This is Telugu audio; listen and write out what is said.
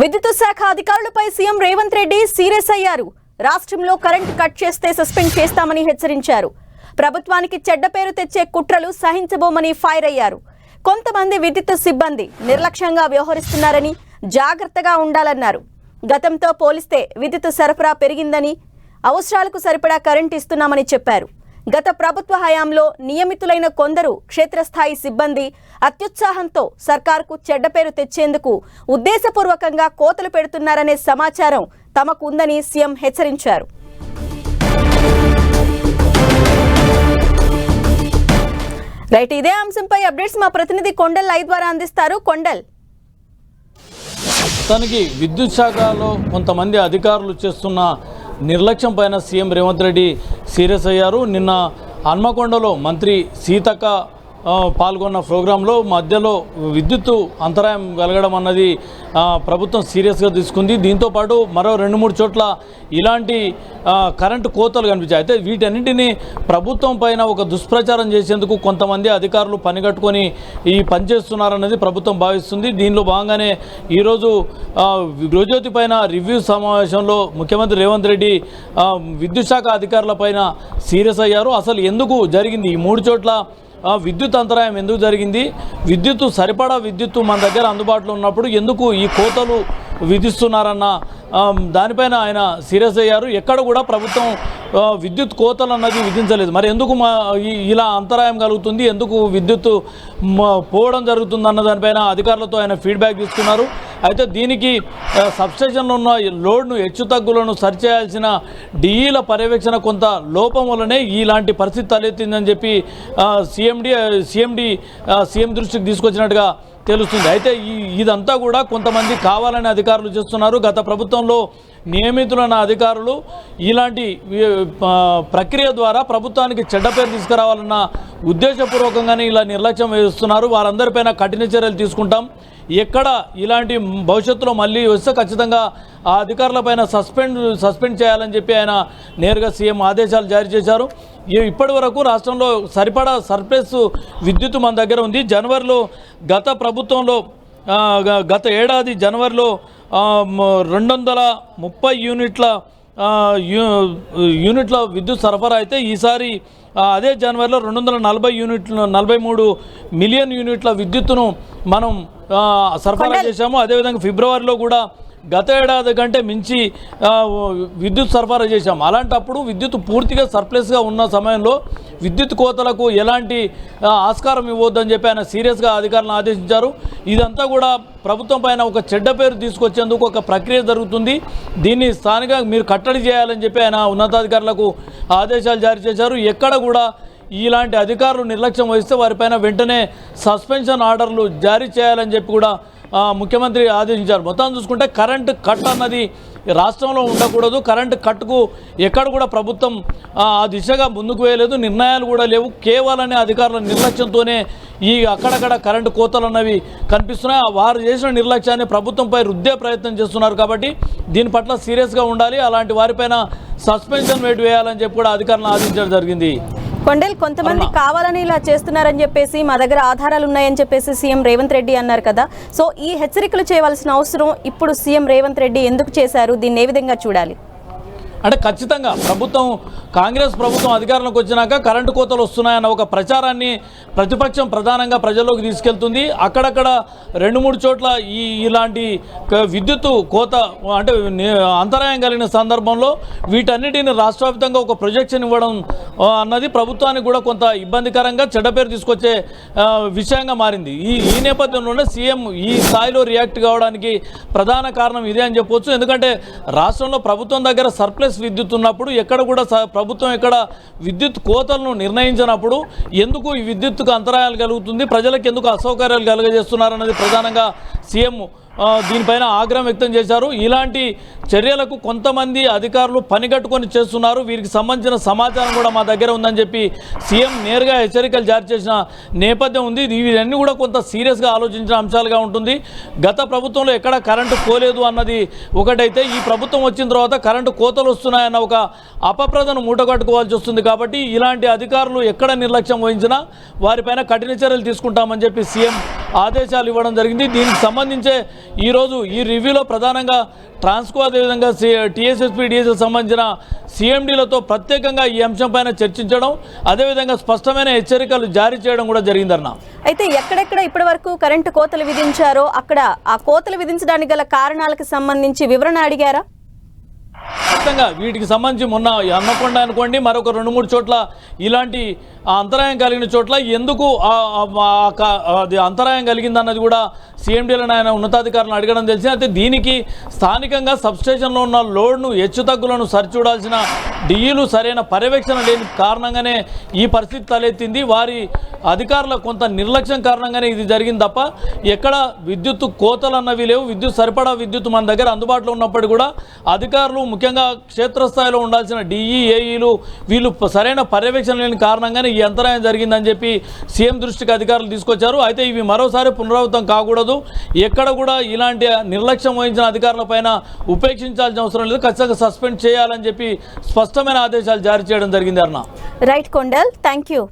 విద్యుత్ శాఖ అధికారులపై సీఎం రేవంత్ రెడ్డి సీరియస్ అయ్యారు. రాష్ట్రంలో కరెంటు కట్ చేస్తే సస్పెండ్ చేస్తామని హెచ్చరించారు. ప్రభుత్వానికి చెడ్డ పేరు తెచ్చే కుట్రలు సహించబోమని ఫైర్ అయ్యారు. కొంతమంది విద్యుత్ సిబ్బంది నిర్లక్ష్యంగా వ్యవహరిస్తున్నారని జాగ్రత్తగా ఉండాలన్నారు. గతంతో పోలిస్తే విద్యుత్ సరఫరా పెరిగిందని అవసరాలకు సరిపడా కరెంటు ఇస్తున్నామని చెప్పారు. గత ప్రభుత్వ హయాంలో నియమితులైన కొందరు క్షేత్రస్థాయి సిబ్బంది అత్యుత్సాహంతో సర్కార్కు చెడ్డ పేరు తెచ్చేందుకు ఉద్దేశపూర్వకంగా కోతలు పెడుతున్నారనే సమాచారం తమకు ఉందని సీఎం హెచ్చరించారు. రైట్ ఇదే అంశంపై అప్డేట్స్ మా ప్రతినిధి కొండల్ లైవ్ ద్వారా అందిస్తారు. కొండల్. తనకి విద్యుత్ శాఖలో కొంతమంది అధికారులు చేస్తున్న నిర్లక్ష్యం పైన సీఎం రేవంత్ రెడ్డి సీరియస్ అయ్యారు. నిన్న హన్మకొండలో మంత్రి సీతక్క పాల్గొన్న ప్రోగ్రాంలో మధ్యలో విద్యుత్తు అంతరాయం కలగడం అన్నది ప్రభుత్వం సీరియస్గా తీసుకుంది. దీంతోపాటు మరో రెండు మూడు చోట్ల ఇలాంటి కరెంటు కోతలు కనిపించాయి. అయితే వీటన్నింటినీ ప్రభుత్వం పైన ఒక దుష్ప్రచారం చేసేందుకు కొంతమంది అధికారులు పనిగట్టుకొని ఈ పనిచేస్తున్నారన్నది ప్రభుత్వం భావిస్తుంది. దీనిలో భాగంగానే ఈరోజు గృహజ్యోతి పైన రివ్యూ సమావేశంలో ముఖ్యమంత్రి రేవంత్ రెడ్డి విద్యుత్ శాఖ అధికారుల పైన సీరియస్ అయ్యారు. అసలు ఎందుకు జరిగింది? ఈ మూడు చోట్ల విద్యుత్ అంతరాయం ఎందుకు జరిగింది? విద్యుత్ సరిపడా విద్యుత్ మన దగ్గర అందుబాటులో ఉన్నప్పుడు ఎందుకు ఈ కోతలు విధిస్తున్నారన్న దానిపైన ఆయన సీరియస్ అయ్యారు. ఎక్కడ కూడా ప్రభుత్వం విద్యుత్ కోతలు అన్నది విధించలేదు. మరి ఎందుకు మా ఇలా అంతరాయం కలుగుతుంది? ఎందుకు విద్యుత్ పోవడం జరుగుతుంది అన్న దానిపైన అధికారులతో ఆయన ఫీడ్బ్యాక్ తీసుకున్నారు. అయితే దీనికి ఆ, సబ్స్టేషన్లో ఉన్న ఈ లోడ్ను హెచ్చుతగ్గులను సరిచేయాల్సిన డిఈల పర్యవేక్షణ కొంత లోపం వల్లనే ఇలాంటి పరిస్థితి తలెత్తిందని చెప్పి సీఎండి సీఎండి సీఎం దృష్టికి తీసుకొచ్చినట్టుగా తెలుస్తుంది. అయితే ఈ ఇదంతా కూడా కొంతమంది కావాలని అధికారులు చేస్తున్నారు. గత ప్రభుత్వంలో నియమితులైన అధికారులు ఇలాంటి ప్రక్రియ ద్వారా ప్రభుత్వానికి చెడ్డ పేరు తీసుకురావాలన్న ఉద్దేశపూర్వకంగానే ఇలా నిర్లక్ష్యం వేస్తున్నారు. వారందరిపైన కఠిన చర్యలు తీసుకుంటాం. ఎక్కడ ఇలాంటి భవిష్యత్తులో మళ్ళీ వస్తే ఖచ్చితంగా ఆ అధికారులపైన సస్పెండ్ సస్పెండ్ చేయాలని చెప్పి ఆయన నేరుగా సీఎం ఆదేశాలు జారీ చేశారు. ఇప్పటి వరకు రాష్ట్రంలో సరిపడా సర్ప్లస్ విద్యుత్ మన దగ్గర ఉంది. జనవరిలో గత ప్రభుత్వంలో గత ఏడాది జనవరిలో రెండు వందల ముప్పై యూనిట్ల యూనిట్ల విద్యుత్ సరఫరా అయితే ఈసారి అదే జనవరిలో రెండు వందల నలభై యూనిట్లు నలభై మూడు మిలియన్ యూనిట్ల విద్యుత్తును మనం సరఫరా చేశాము. అదేవిధంగా ఫిబ్రవరిలో కూడా గత ఏడాది కంటే మించి విద్యుత్ సరఫరా చేశాం. అలాంటప్పుడు విద్యుత్ పూర్తిగా సర్ప్లస్గా ఉన్న సమయంలో విద్యుత్ కోతలకు ఎలాంటి ఆస్కారం ఇవ్వద్దని చెప్పి ఆయన సీరియస్గా అధికారులను ఆదేశించారు. ఇదంతా కూడా ప్రభుత్వం పైన ఒక చెడ్డ పేరు తీసుకొచ్చేందుకు ఒక ప్రక్రియ జరుగుతుంది. దీన్ని స్థానిక మీరు కట్టడి చేయాలని చెప్పి ఆయన ఉన్నతాధికారులకు ఆదేశాలు జారీ చేశారు. ఎక్కడ కూడా ఇలాంటి అధికారులు నిర్లక్ష్యం వహిస్తే వారిపైన వెంటనే సస్పెన్షన్ ఆర్డర్లు జారీ చేయాలని చెప్పి కూడా ముఖ్యమంత్రి ఆదేశించారు. మొత్తం చూసుకుంటే కరెంటు కట్ అన్నది రాష్ట్రంలో ఉండకూడదు. కరెంటు కట్కు ఎక్కడ కూడా ప్రభుత్వం ఆ దిశగా ముందుకు వేయలేదు. నిర్ణయాలు కూడా లేవు. కేవలం అధికారుల నిర్లక్ష్యంతోనే ఈ అక్కడక్కడ కరెంటు కోతలు అన్నవి కనిపిస్తున్నాయి. ఆ వారు చేసిన నిర్లక్ష్యాన్ని ప్రభుత్వంపై రుద్దే ప్రయత్నం చేస్తున్నారు కాబట్టి దీని పట్ల సీరియస్గా ఉండాలి. అలాంటి వారిపైన సస్పెన్షన్ వేటు వేయాలని చెప్పి కూడా అధికారులను ఆదేశించడం జరిగింది. కొండల్ కొంతమంది కావాలని ఇలా చేస్తున్నారని చెప్పేసి మా దగ్గర ఆధారాలు ఉన్నాయని చెప్పేసి సీఎం రేవంత్ రెడ్డి అన్నారు కదా. సో ఈ హెచ్చరికలు చేయవలసిన అవసరం ఇప్పుడు సీఎం రేవంత్ రెడ్డి ఎందుకు చేశారు? దీన్ని ఏ విధంగా చూడాలి? అంటే ఖచ్చితంగా ప్రభుత్వం కాంగ్రెస్ ప్రభుత్వం అధికారంలోకి వచ్చినాక కరెంటు కోతలు వస్తున్నాయన్న ఒక ప్రచారాన్ని ప్రతిపక్షం ప్రధానంగా ప్రజల్లోకి తీసుకెళ్తుంది. అక్కడక్కడ రెండు మూడు చోట్ల ఈ ఇలాంటి క- విద్యుత్తు కోత అంటే అంతరాయం కలిగిన సందర్భంలో వీటన్నిటిని రాష్ట్ర ఒక ప్రొజెక్షన్ ఇవ్వడం అన్నది ప్రభుత్వానికి కూడా కొంత ఇబ్బందికరంగా చెడ్డ పేరు తీసుకొచ్చే విషయంగా మారింది. ఈ ఈ నేపథ్యంలోనే సీఎం ఈ స్థాయిలో రియాక్ట్ కావడానికి ప్రధాన కారణం ఇదే అని చెప్పవచ్చు ఎందుకంటే రాష్ట్రంలో ప్రభుత్వం దగ్గర సర్ప్లస్ విద్యుత్ ఉన్నప్పుడు ఎక్కడ కూడా ప్రభుత్వం ప్రభుత్వం ఇక్కడ విద్యుత్ కోతలను నిర్ణయించినప్పుడు ఎందుకు ఈ విద్యుత్కు అంతరాయాలు కలుగుతుంది? ప్రజలకు ఎందుకు అసౌకర్యాలు కలుగజేస్తున్నారన్నది ప్రధానంగా సీఎం దీనిపైన ఆగ్రహం వ్యక్తం చేశారు. ఇలాంటి చర్యలకు కొంతమంది అధికారులు పనిగట్టుకొని చేస్తున్నారు. వీరికి సంబంధించిన సమాచారం కూడా మా దగ్గర ఉందని చెప్పి సీఎం నేరుగా హెచ్చరికలు జారీ చేసిన నేపథ్యం ఉంది. ఇవన్నీ కూడా కొంత సీరియస్గా ఆలోచించిన అంశాలుగా ఉంటుంది. గత ప్రభుత్వంలో ఎక్కడ కరెంటు పోలేదు అన్నది ఒకటైతే ఈ ప్రభుత్వం వచ్చిన తర్వాత కరెంటు కోతలు వస్తున్నాయన్న ఒక అపప్రదను మూటగట్టుకోవాల్సి వస్తుంది కాబట్టి ఇలాంటి అధికారులు ఎక్కడ నిర్లక్ష్యం వహించినా వారిపైన కఠిన చర్యలు తీసుకుంటామని చెప్పి సీఎం ఆదేశాలు ఇవ్వడం జరిగింది. దీనికి సంబంధించే ఈరోజు ఈ రివ్యూలో ప్రధానంగా ట్రాన్స్కో అదేవిధంగా సి టీఎస్ఎస్పీ డిఎస్ఎస్ సంబంధించిన సీఎండీలతో ప్రత్యేకంగా ఈ అంశంపైన చర్చించడం అదేవిధంగా స్పష్టమైన హెచ్చరికలు జారీ చేయడం కూడా జరిగిందన్న. అయితే ఎక్కడెక్కడ ఇప్పటి వరకు కరెంటు కోతలు విధించారో అక్కడ ఆ కోతలు విధించడానికి గల కారణాలకు సంబంధించి వివరణ అడిగారా? ఖచ్చితంగా వీటికి సంబంధించి మొన్న అన్నకొండ అనుకోండి మరొక రెండు మూడు చోట్ల ఇలాంటి ఆ అంతరాయం కలిగిన చోట్ల ఎందుకు అంతరాయం కలిగిందన్నది కూడా సీఎండీలను ఆయన ఉన్నతాధికారులను అడగడం తెలిసింది. అయితే దీనికి స్థానికంగా సబ్స్టేషన్లో ఉన్న లోడ్ను హెచ్చుతగ్గులను సరిచూడాల్సిన డిఈలు సరైన పర్యవేక్షణ లేని కారణంగానే ఈ పరిస్థితి తలెత్తింది. వారి అధికారుల కొంత నిర్లక్ష్యం కారణంగానే ఇది జరిగింది తప్ప ఎక్కడ విద్యుత్ కోతలు అన్నవి లేవు. విద్యుత్ సరిపడా విద్యుత్ మన దగ్గర అందుబాటులో ఉన్నప్పటికీ కూడా అధికారులు ముఖ్యంగా క్షేత్రస్థాయిలో ఉండాల్సిన డిఈఏఈలు వీళ్ళు సరైన పర్యవేక్షణ లేని కారణంగానే ఈ అంతరాయం జరిగిందని చెప్పి సీఎం దృష్టికి అధికారులు తీసుకొచ్చారు. అయితే ఇవి మరోసారి పునరావృతం కాకూడదు. ఎక్కడ కూడా ఇలాంటి నిర్లక్ష్యం వహించిన అధికారులపైన ఉపేక్షించాల్సిన అవసరం లేదు. ఖచ్చితంగా సస్పెండ్ చేయాలని చెప్పి స్పష్టమైన ఆదేశాలు జారీ చేయడం జరిగింది అన్న రైట్ కొండల్ థ్యాంక్ యూ